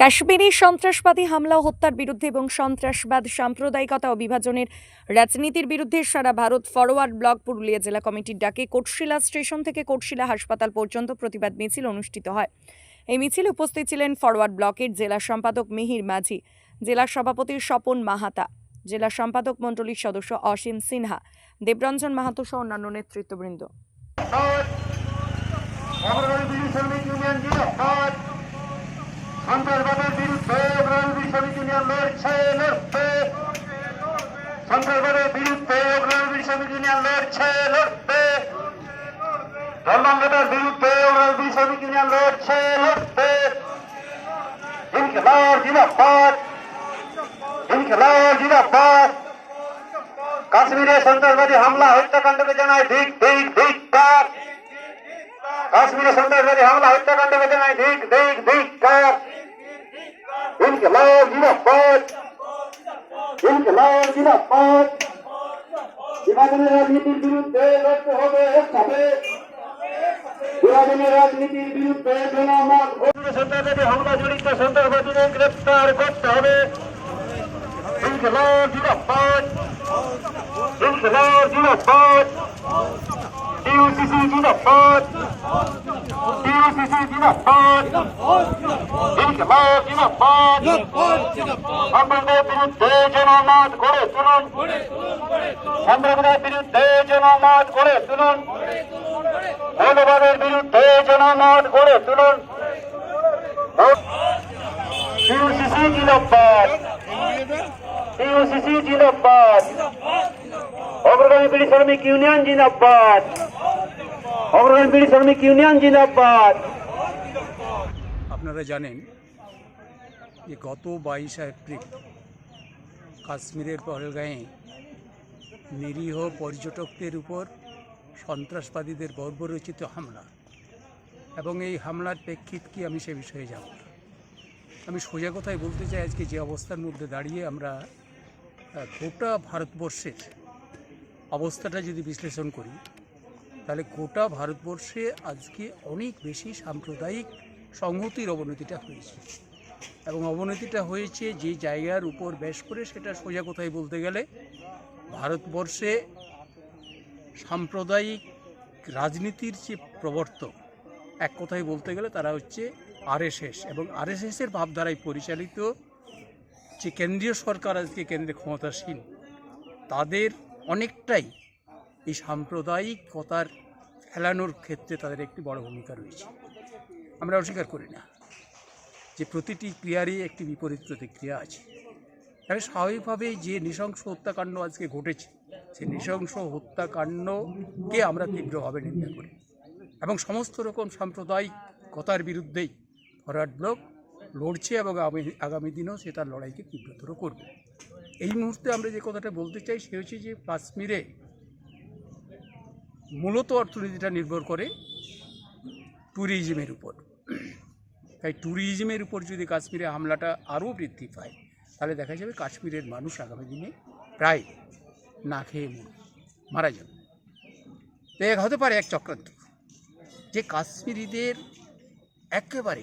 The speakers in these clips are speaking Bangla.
কাশ্মীরি সন্ত্রাসবাদী হামলা, হত্যার বিরুদ্ধে এবং সন্ত্রাসবাদ, সাম্প্রদায়িকতা ও বিভাজনের রাজনীতির বিরুদ্ধে সারা ভারত ফরওয়ার্ড ব্লক পুরুলিয়া জেলা কমিটির ডাকে কোটশিলা স্টেশন থেকে কোটশিলা হাসপাতাল পর্যন্ত প্রতিবাদ মিছিল অনুষ্ঠিত হয়। এই মিছিলে উপস্থিত ছিলেন ফরওয়ার্ড ব্লকের জেলা সম্পাদক মিহির মাঝি, জেলা সভাপতি স্বপন মাহাতা, জেলা সম্পাদক মণ্ডলীর সদস্য অসীম সিনহা, দেবরঞ্জন মাহাতো সহ অন্যান্য নেতৃত্ববৃন্দ অগ্রণী বিড়ি শ্রমিক ইউনিয়ন জিন্দাবাদ সন্ত্রাসবাদের বিরুদ্ধে অগ্রণী বিড়ি শ্রমিক ইউনিয়ন লড়ছে লড়ছে সন্ত্রাসবাদের বিরুদ্ধে অগ্রণী বিড়ি শ্রমিক ইউনিয়ন লড়ছে লড়ছে ধর্মাঙ্গতার বিরুদ্ধে অগ্রণী বিড়ি শ্রমিক ইউনিয়ন লড়ছে লড়ছে ইনকলাব, জিন্দাবাদ। ইনকলাব, জিন্দাবাদ। কাশ্মীরে সন্ত্রাসবাদী হামলা, হত্যাকাণ্ডকে জানায় ধিক ধিক কার কাশ্মীরে সন্ত্রাসবাদী হামলা, হত্যাকাণ্ডকে জানায় ধিক ধিক ধিক ইনকলাব জিন্দাবাদ ইনকলাব জিন্দাবাদ বিভাজনের রাজনীতির বিরুদ্ধে লড়তে হবে একসাথে বিভাজনের রাজনীতির বিরুদ্ধে জনমত সন্ত্রাসবাদী হামলা জড়িত সন্ত্রাসবাদীদের গ্রেপ্তার করতে হবে ইনকলাব জিন্দাবাদ ইনকলাব জিন্দাবাদ ইউসিসি জিন্দাবাদ ইউসিসি জিন্দাবাদ আপনাদের বিরুদ্ধে জনমত গড়ে তুলুন সন্ত্রাসবাদের বিরুদ্ধে জনমত গড়ে তুলুন মৌলবাদের বিরুদ্ধে জনমত গড়ে তুলুন ইউসিসি জিন্দাবাদ ইউসিসি জিন্দাবাদ অগ্রগামী বিড়ি শ্রমিক ইউনিয়ন জিন্দাবাদ অগ্রগামী বিড়ি শ্রমিক ইউনিয়ন জিন্দাবাদ আপনারা জানেন যে গত বাইশে এপ্রিল কাশ্মীরের পহলগাঁয়ে নিরীহ পর্যটকদের উপর সন্ত্রাসবাদীদের বর্বরচিত হামলা এবং এই হামলার প্রেক্ষিত কি আমি সে বিষয়ে যাব। আমি সোজা কথাই বলতে চাই আজকে যে অবস্থার মধ্যে দাঁড়িয়ে আমরা গোটা ভারতবর্ষের অবস্থাটা যদি বিশ্লেষণ করি তাহলে গোটা ভারতবর্ষে আজকে অনেক বেশি সাম্প্রদায়িক সংহতির অবনতিটা হয়েছে এবং অবনতিটা হয়েছে যে জায়গার উপর বেশ করে সেটা সোজা কথায় বলতে গেলে। ভারতবর্ষে সাম্প্রদায়িক রাজনীতির যে প্রবর্তক এক কথায় বলতে গেলে তারা হচ্ছে আরএসএস এবং আরএসএসের ভাবধারায় পরিচালিত যে কেন্দ্রীয় সরকার আজকে কেন্দ্রে ক্ষমতাসীন, তাদের অনেকটাই এই সাম্প্রদায়িকতার ফেলানোর ক্ষেত্রে তাদের একটি বড় ভূমিকা রয়েছে। আমরা অস্বীকার করি না। যে প্রতিটি ক্রিয়ারই একটি বিপরীত প্রতিক্রিয়া আছে। তবে স্বাভাবিকভাবেই যে নৃশংস হত্যাকাণ্ড আজকে ঘটেছে, সেই নৃশংস হত্যাকাণ্ডকে আমরা তীব্রভাবে নিন্দা করি। এবং সমস্ত রকম সাম্প্রদায়িকতার বিরুদ্ধেই ফরওয়ার্ড ব্লক লড়ছে এবং আগামী দিনেও সে তার লড়াইকে তীব্রতর করবে। এই মুহূর্তে আমরা যে কথাটা বলতে চাই সে হচ্ছে যে কাশ্মীরে মূলত অর্থনীতিটা নির্ভর করে ট্যুরিজমের উপর। তাই ট্যুরিজমের উপর যদি কাশ্মীরে হামলাটা আরও বৃদ্ধি পায়, তাহলে দেখা যাবে কাশ্মীরের মানুষ আগামী দিনে প্রায় না খেয়ে মারা যাবে। তো এক হতে পারে এক চক্রান্ত। যে কাশ্মীরিদের একেবারে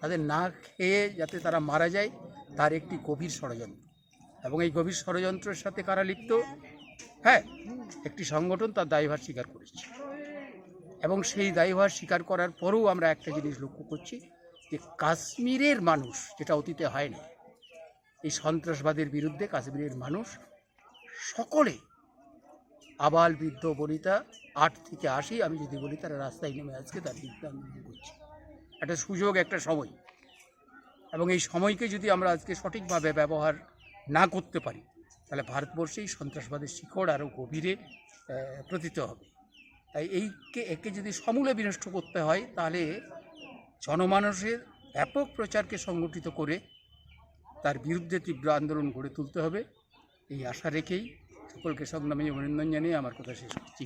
তাদের না খেয়ে যাতে তারা মারা যায়, তার একটি গভীর ষড়যন্ত্র। এবং এই গভীর ষড়যন্ত্রের সাথে কারা লিপ্ত? হ্যাঁ একটি সংগঠন তার দায়ভার স্বীকার করেছে। এবং সেই দায়ভার স্বীকার করার পরেও আমরা একটা জিনিস লক্ষ্য করছি যে কাশ্মীরের মানুষ, যেটা অতীতে হয়নি, এই সন্ত্রাসবাদের বিরুদ্ধে কাশ্মীরের মানুষ সকলে আবাল বৃদ্ধ বনিতা, আট থেকে আশি, আমি যদি বলি তারা রাস্তায় নেমে আজকে তার বিরুদ্ধে আন্দোলন করছে। একটা সুযোগ, একটা সময়। এবং এই সময়কে যদি আমরা আজকে সঠিকভাবে ব্যবহার না করতে পারি, তাহলে ভারতবর্ষেই সন্ত্রাসবাদের শিকড় আরও গভীরে প্রতীত হবে। তাই এইকে, একে যদি সমূলে বিনষ্ট করতে হয়, তাহলে জনমানসের ব্যাপক প্রচারকে সংগঠিত করে তার বিরুদ্ধে তীব্র আন্দোলন গড়ে তুলতে হবে। এই আশা রেখেই সকলকে সংগ্রামী অভিনন্দন জানিয়ে আমার কথা শেষ করছি।